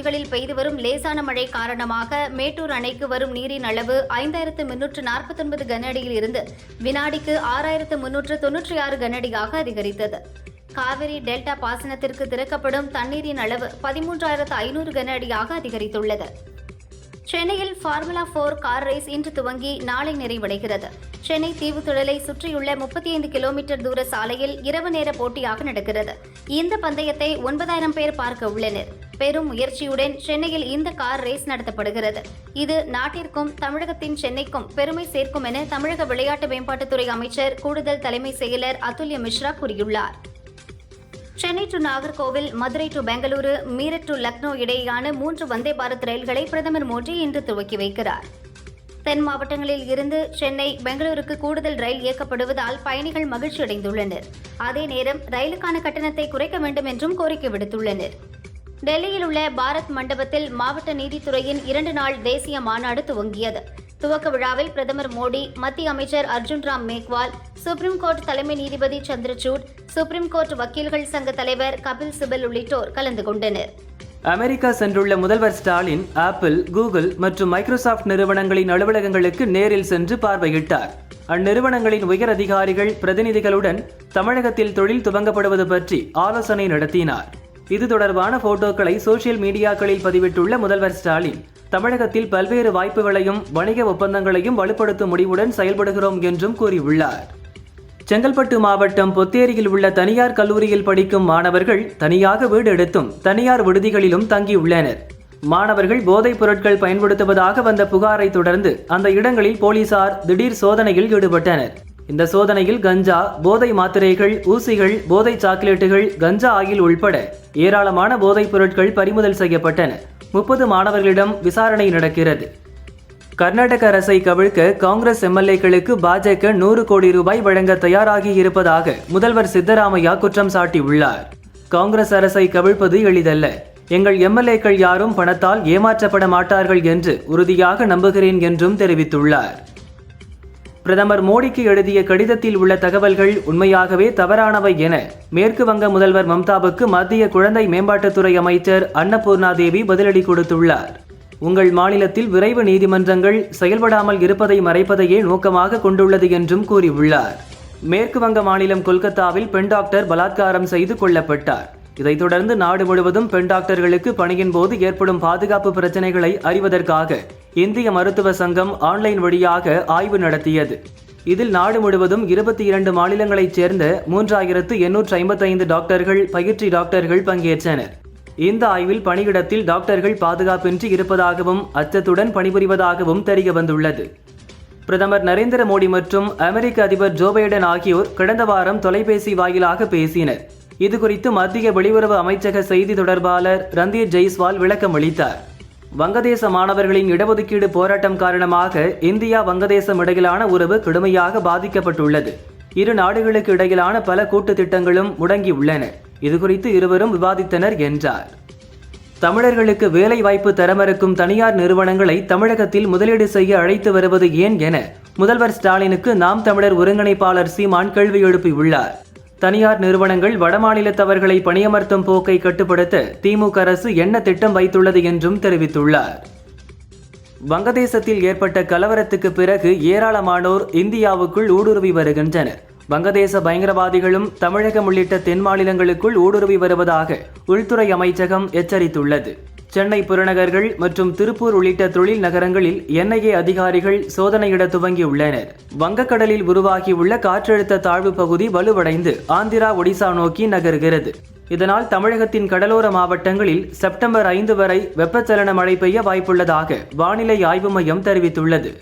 பகுதிகளில் பெய்து வரும் லேசான மழை காரணமாக மேட்டூர் அணைக்கு வரும் நீரின் அளவு ஐந்தாயிரத்து முன்னூற்று நாற்பத்தொன்பது கனஅடியில் இருந்து வினாடிக்கு ஆறாயிரத்து முன்னூற்று தொன்னூற்றி ஆறு கனஅடியாக அதிகரித்தது. காவிரி டெல்டா பாசனத்திற்கு திறக்கப்படும் தண்ணீரின் அளவு பதிமூன்றாயிரத்து ஐநூறு கனஅடியாக அதிகரித்துள்ளது. சென்னையில் ஃபார்முலா போர் கார் ரேஸ் இன்று துவங்கி நாளை நிறைவடைகிறது. சென்னை தீவுத்திடலை சுற்றியுள்ள முப்பத்தி ஐந்து கிலோமீட்டர் தூர சாலையில் இரவு நேர போட்டியாக நடக்கிறது. இந்த பந்தயத்தை ஒன்பதாயிரம் பேர் பார்க்க உள்ளனர். பெரும் முயற்சியுடன் சென்னையில் இந்த கார் ரேஸ் நடத்தப்படுகிறது. இது நாட்டிற்கும் தமிழகத்தின் சென்னைக்கும் பெருமை சேர்க்கும் என தமிழக விளையாட்டு மேம்பாட்டுத்துறை அமைச்சர் கூடுதல் தலைமை செயலர் அதுல்ய மிஸ்ரா கூறியுள்ளார். Chennai to Nagercoil Madurai to Bengaluru Meerut to Lucknow இடையேயான மூன்று வந்தே பாரத் ரயில்களை பிரதமர் மோடி இன்று துவக்கி வைக்கிறார். தென் மாவட்டங்களில் இருந்து சென்னை பெங்களூருக்கு கூடுதல் ரயில் இயக்கப்படுவதால் பயணிகள் மகிழ்ச்சி அடைந்துள்ளனர் அதே நேரம் ரயிலுக்கான கட்டணத்தை குறைக்க வேண்டும் என்றும் கோரிக்கை விடுத்துள்ளனர். டெல்லியில் உள்ள பாரத் மண்டபத்தில் மாவட்ட நீதித்துறையின் இரண்டு நாள் தேசிய மாநாடு துவங்கியது. துவக்க விழாவில் பிரதமர் மோடி மத்திய அமைச்சர் அர்ஜுன் ராம் மேக்வால் சுப்ரீம் கோர்ட் தலைமை நீதிபதி சந்திரசூட் சுப்ரீம் கோர்ட் வக்கீல்கள் சங்க தலைவர் கபில் சிபல் உள்ளிட்டோர் கலந்து கொண்டனர். அமெரிக்கா சென்றுள்ள முதல்வர் ஸ்டாலின் ஆப்பிள் கூகுள் மற்றும் மைக்ரோசாஃப்ட் நிறுவனங்களின் அலுவலகங்களுக்கு நேரில் சென்று பார்வையிட்டார். அந்நிறுவனங்களின் உயர் அதிகாரிகள் பிரதிநிதிகளுடன் தமிழகத்தில் தொழில் துவங்கப்படுவது பற்றி ஆலோசனை நடத்தினார். இது தொடர்பான போட்டோக்களை சோசியல் மீடியாக்களில் பதிவிட்டுள்ள முதல்வர் ஸ்டாலின். தமிழகத்தில் பல்வேறு வாய்ப்புகளையும் வணிக ஒப்பந்தங்களையும் வலுப்படுத்தும் முடிவுடன் செயல்படுகிறோம் என்றும் கூறியுள்ளார். செங்கல்பட்டு மாவட்டம் பொத்தேரியில் உள்ள தனியார் கல்லூரியில் படிக்கும் மாணவர்கள் தனியாக வீடு எடுத்தும் தனியார் விடுதிகளிலும் தங்கியுள்ளனர். மாணவர்கள் போதைப் பொருட்கள் பயன்படுத்துவதாக வந்த புகாரை தொடர்ந்து அந்த இடங்களில் போலீசார் திடீர் சோதனையில் ஈடுபட்டனர். இந்த சோதனையில் கஞ்சா போதை மாத்திரைகள் ஊசிகள் போதை சாக்லேட்டுகள் கஞ்சா ஆயில் உள்பட ஏராளமான போதைப் பொருட்கள் பறிமுதல் செய்யப்பட்டன. முப்பது மாணவர்களிடம் விசாரணை நடக்கிறது. கர்நாடக அரசை கவிழ்க்க காங்கிரஸ் எம்எல்ஏக்களுக்கு பாஜக நூறு கோடி ரூபாய் வழங்க தயாராகி இருப்பதாக முதல்வர் சித்தராமையா குற்றம் சாட்டியுள்ளார். காங்கிரஸ் அரசை கவிழ்ப்பது எளிதல்ல. எங்கள் எம்எல்ஏக்கள் யாரும் பணத்தால் ஏமாற்றப்பட மாட்டார்கள் என்று உறுதியாக நம்புகிறேன் என்றும் தெரிவித்துள்ளார். பிரதமர் மோடிக்கு எழுதிய கடிதத்தில் உள்ள தகவல்கள் உண்மையாகவே தவறானவை என மேற்கு வங்க முதல்வர் மம்தாவுக்கு மத்திய குழந்தை மேம்பாட்டுத்துறை அமைச்சர் அன்னபூர்ணா தேவி பதிலடி கொடுத்துள்ளார். உங்கள் மாநிலத்தில் விரைவு நீதிமன்றங்கள் செயல்படாமல் இருப்பதை மறைப்பதையே நோக்கமாக கொண்டுள்ளது என்றும் கூறியுள்ளார். மேற்கு வங்க மாநிலம் கொல்கத்தாவில் பெண் டாக்டர் பலாத்காரம் செய்து கொல்லப்பட்டார். இதைத் தொடர்ந்து நாடு முழுவதும் பெண் டாக்டர்களுக்கு பணியின் போது ஏற்படும் பாதுகாப்பு பிரச்சினைகளை அறிவதற்காக இந்திய மருத்துவ சங்கம் ஆன்லைன் வழியாக ஆய்வு நடத்தியது. இதில் நாடு முழுவதும் இருபத்தி இரண்டு மாநிலங்களைச் சேர்ந்த மூன்றாயிரத்து எண்ணூற்று ஐம்பத்தைந்து டாக்டர்கள் பயிற்சி டாக்டர்கள் பங்கேற்றனர். இந்த ஆய்வில் பணியிடத்தில் டாக்டர்கள் பாதுகாப்பின்றி இருப்பதாகவும் அச்சத்துடன் பணிபுரிவதாகவும் தெரிய வந்துள்ளது. பிரதமர் நரேந்திர மோடி மற்றும் அமெரிக்க அதிபர் ஜோ பைடன் ஆகியோர் கடந்த வாரம் தொலைபேசி வாயிலாக பேசினர். இதுகுறித்து மத்திய வெளியுறவு அமைச்சக செய்தி தொடர்பாளர் ரந்தீர் ஜெய்ஸ்வால் விளக்கம் அளித்தார் வங்கதேச மாணவர்களின் இடஒதுக்கீடு போராட்டம் காரணமாக இந்தியா வங்கதேசம் இடையிலான உறவு கடுமையாக பாதிக்கப்பட்டுள்ளது. இரு நாடுகளுக்கு இடையிலான பல கூட்டு திட்டங்களும் முடங்கியுள்ளன. இதுகுறித்து இருவரும் விவாதித்தனர் என்றார். தமிழர்களுக்கு வேலை வாய்ப்பு தர மறுக்கும் தனியார் நிறுவனங்களை தமிழகத்தில் முதலீடு செய்ய அழைத்து வருவது ஏன் என முதல்வர் ஸ்டாலினுக்கு நாம் தமிழர் ஒருங்கிணைப்பாளர் சீமான் கேள்வி எழுப்பியுள்ளார். தனியார் நிறுவனங்கள் வடமாநிலத்தவர்களை பணியமர்த்தும் போக்கை கட்டுப்படுத்த திமுக அரசு என்ன திட்டம் வைத்துள்ளது என்றும் தெரிவித்துள்ளார். வங்கதேசத்தில் ஏற்பட்ட கலவரத்துக்கு பிறகு ஏராளமானோர் இந்தியாவுக்குள் ஊடுருவி வருகின்றனர். வங்கதேச பயங்கரவாதிகளும் தமிழகம் உள்ளிட்ட தென் மாநிலங்களுக்குள் ஊடுருவி வருவதாக உள்துறை அமைச்சகம் எச்சரித்துள்ளது. சென்னை புறநகர்கள் மற்றும் திருப்பூர் உள்ளிட்ட தொழில் நகரங்களில் என்ஐஏ அதிகாரிகள் சோதனையிட துவங்கியுள்ளனர். வங்கக்கடலில் உருவாகியுள்ள காற்றழுத்த தாழ்வு பகுதி வலுவடைந்து ஆந்திரா ஒடிசா நோக்கி நகர்கிறது. இதனால் தமிழகத்தின் கடலோர மாவட்டங்களில் செப்டம்பர் ஐந்து வரை வெப்பச்சலன மழை பெய்ய வாய்ப்புள்ளதாக வானிலை ஆய்வு மையம் தெரிவித்துள்ளது.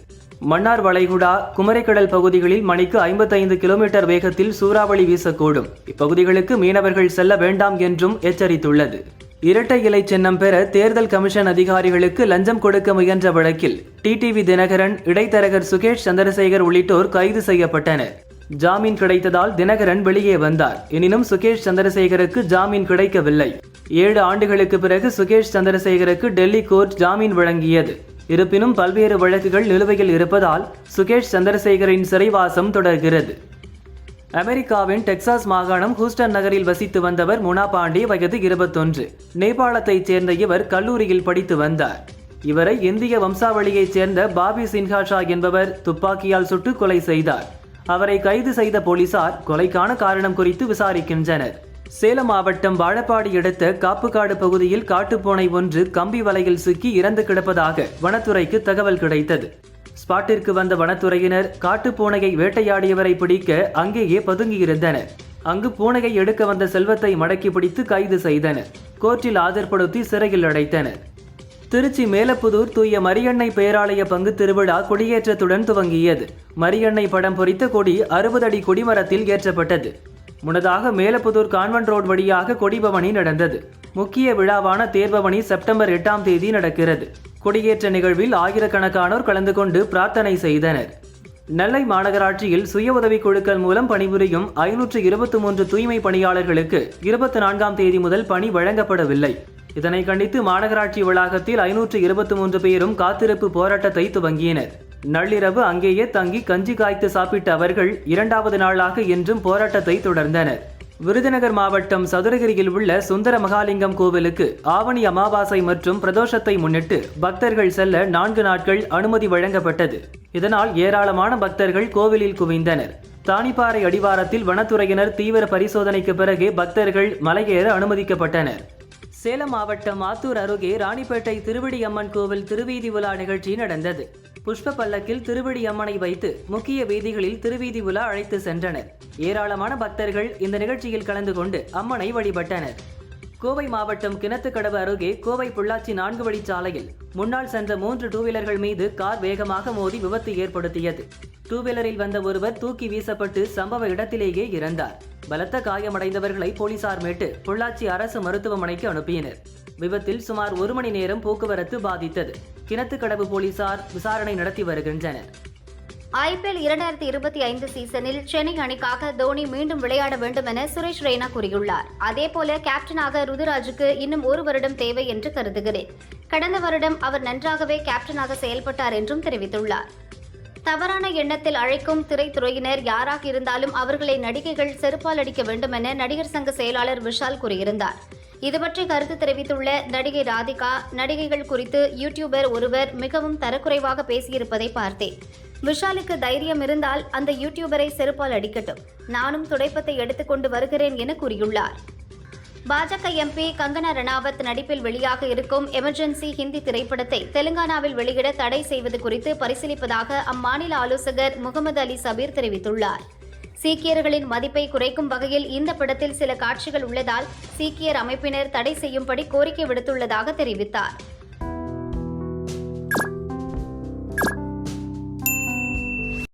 மன்னார் வளைகுடா குமரிக்கடல் பகுதிகளில் மணிக்கு ஐம்பத்தைந்து கிலோமீட்டர் வேகத்தில் சூறாவளி வீசக்கூடும். இப்பகுதிகளுக்கு மீனவர்கள் செல்ல வேண்டாம் என்றும் எச்சரித்துள்ளது. இரட்டை இலை சின்னம் பெற தேர்தல் கமிஷன் அதிகாரிகளுக்கு லஞ்சம் கொடுக்க முயன்ற வழக்கில் டிடிவி தினகரன் இடைத்தரகர் சுகேஷ் சந்திரசேகர் உள்ளிட்டோர் கைது செய்யப்பட்டனர். ஜாமீன் கிடைத்ததால் தினகரன் வெளியே வந்தார். எனினும் சுகேஷ் சந்திரசேகருக்கு ஜாமீன் கிடைக்கவில்லை. ஏழு ஆண்டுகளுக்கு பிறகு சுகேஷ் சந்திரசேகருக்கு டெல்லி கோர்ட் ஜாமீன் வழங்கியது. இருப்பினும் பல்வேறு வழக்குகள் நிலுவையில் இருப்பதால் சுகேஷ் சந்திரசேகரின் சிறைவாசம் தொடர்கிறது. அமெரிக்காவின் டெக்சாஸ் மாகாணம் ஹூஸ்டன் நகரில் வசித்து வந்தவர் முனா பாண்டே வயது இருபத்தொன்று. நேபாளத்தைச் சேர்ந்த இவர் கல்லூரியில் படித்து வந்தார். இவரை இந்திய வம்சாவளியைச் சேர்ந்த பாபி சின்ஹா ஷா என்பவர் துப்பாக்கியால் சுட்டு கொலை செய்தார். அவரை கைது செய்த போலீசார் கொலைக்கான காரணம் குறித்து விசாரிக்கின்றனர். சேலம் மாவட்டம் வாழப்பாடி அடுத்த காப்புக்காடு பகுதியில் காட்டுப்போனை ஒன்று கம்பி வலையில் சிக்கி இறந்து கிடப்பதாக வனத்துறைக்கு தகவல் கிடைத்தது. ஸ்பாட்டிற்கு வந்த வனத்துறையினர் காட்டுப்பூனையை வேட்டையாடியவரை பிடிக்க அங்கேயே பதுங்கியிருந்தனர். அங்கு பூனையை எடுக்க வந்த செல்வத்தை மடக்கி பிடித்து கைது செய்தனர். கோர்ட்டில் ஆஜர்படுத்தி சிறையில் அடைத்தனர். திருச்சி மேலப்புதூர் தூய மரியண்ணை பேராலய பங்கு திருவிழா கொடியேற்றத்துடன் துவங்கியது. மரியண்ணை படம் பொறித்த கொடி அறுபது அடி கொடிமரத்தில் ஏற்றப்பட்டது. முன்னதாக மேலப்புதூர் கான்வென்ட் ரோடு வழியாக கொடிபவனி நடந்தது. முக்கிய விழாவான தேர்பவனி செப்டம்பர் எட்டாம் தேதி நடக்கிறது. கொடியேற்ற நிகழ்வில் ஆயிரக்கணக்கானோர் கலந்து கொண்டு பிரார்த்தனை செய்தனர். நெல்லை மாநகராட்சியில் சுய உதவிக் குழுக்கள் மூலம் பணிபுரியும் ஐநூற்று இருபத்தி மூன்று தூய்மை பணியாளர்களுக்கு இருபத்தி நான்காம் தேதி முதல் பணி வழங்கப்படவில்லை. இதனை கண்டித்து மாநகராட்சி வளாகத்தில் ஐநூற்று இருபத்தி மூன்று பேரும் காத்திருப்பு போராட்டத்தை துவங்கினர். நள்ளிரவு அங்கேயே தங்கி கஞ்சி காய்த்து சாப்பிட்ட அவர்கள் இரண்டாவது நாளாக இன்றும் போராட்டத்தை தொடர்ந்தனர். விருதுநகர் மாவட்டம் சதுரகிரியில் உள்ள சுந்தர மகாலிங்கம் கோவிலுக்கு ஆவணி அமாவாசை மற்றும் பிரதோஷத்தை முன்னிட்டு பக்தர்கள் செல்ல நான்கு நாட்கள் அனுமதி வழங்கப்பட்டது. இதனால் ஏராளமான பக்தர்கள் கோவிலில் குவிந்தனர். தானிப்பாறை அடிவாரத்தில் வனத்துறையினர் தீவிர பரிசோதனைக்கு பிறகு பக்தர்கள் மலையேற அனுமதிக்கப்பட்டனர். சேலம் மாவட்டம் ஆத்தூர் அருகே ராணிப்பேட்டை திருவடி அம்மன் கோவில் திருவீதி உலா நிகழ்ச்சி நடந்தது. புஷ்ப பல்லக்கில் திருவடி அம்மனை வைத்து முக்கிய வீதிகளில் திருவீதி உலா அழைத்து சென்றனர். ஏராளமான பக்தர்கள் இந்த நிகழ்ச்சியில் கலந்து கொண்டு அம்மனை வழிபட்டனர். கோவை மாவட்டம் கிணத்துக்கடவு அருகே கோவை பொள்ளாச்சி நான்கு வழிச்சாலையில் முன்னால் சென்ற மூன்று டூ வீலர்கள் மீது கார் வேகமாக மோதி விபத்து ஏற்படுத்தியது. டூ வீலரில் வந்த ஒருவர் தூக்கி வீசப்பட்டு சம்பவ இடத்திலேயே இறந்தார். பலத்த காயமடைந்தவர்களை போலீசார் மீட்டு பொள்ளாச்சி அரசு மருத்துவமனைக்கு அனுப்பினர். விபத்தில் சுமார் ஒரு மணி நேரம் போக்குவரத்து பாதித்தது. கிணத்துக்கடவு போலீசார் விசாரணை நடத்தி வருகின்றனர். ஐபிஎல் இரண்டாயிரத்தி இருபத்தி ஐந்து சீசனில் சென்னை அணிக்காக தோனி மீண்டும் விளையாட வேண்டும் என சுரேஷ் ரெய்னா கூறியுள்ளார். அதேபோல கேப்டனாக ருதுராஜுக்கு இன்னும் ஒரு வருடம் தேவை என்று கருதுகிறேன். கடந்த வருடம் அவர் நன்றாகவே கேப்டனாக செயல்பட்டார் என்றும் தெரிவித்துள்ளார். தவறான எண்ணத்தில் அழைக்கும் திரைத்துறையினர் யாராக இருந்தாலும் அவர்களை நடிகைகள் செருப்பால் அடிக்க வேண்டும் என நடிகர் சங்க செயலாளர் விஷால் கூறியிருந்தார். இதுபற்றி கருத்து தெரிவித்துள்ள நடிகை ராதிகா நடிகைகள் குறித்து யூடியூபர் ஒருவர் மிகவும் தரக்குறைவாக பேசியிருப்பதை பார்த்தேன். விஷாலுக்கு தைரியம் இருந்தால் அந்த யூடியூபரை செருப்பால் அடிக்கட்டும். நானும் துடைப்பத்தை எடுத்துக்கொண்டு வருகிறேன் என கூறியுள்ளார். பாஜக எம்பி கங்கனா ரணாவத் நடிப்பில் வெளியாக இருக்கும் எமர்ஜென்சி ஹிந்தி திரைப்படத்தை தெலுங்கானாவில் வெளியிட தடை செய்வது குறித்து பரிசீலிப்பதாக அம்மாநில ஆலோசகர் முகமது அலி சபீர் தெரிவித்துள்ளார். சீக்கியர்களின் மதிப்பை குறைக்கும் வகையில் இந்த படத்தில் சில காட்சிகள் உள்ளதால் சீக்கியர் அமைப்பினர் தடை செய்யும்படி கோரிக்கை விடுத்துள்ளதாக தெரிவித்தார்.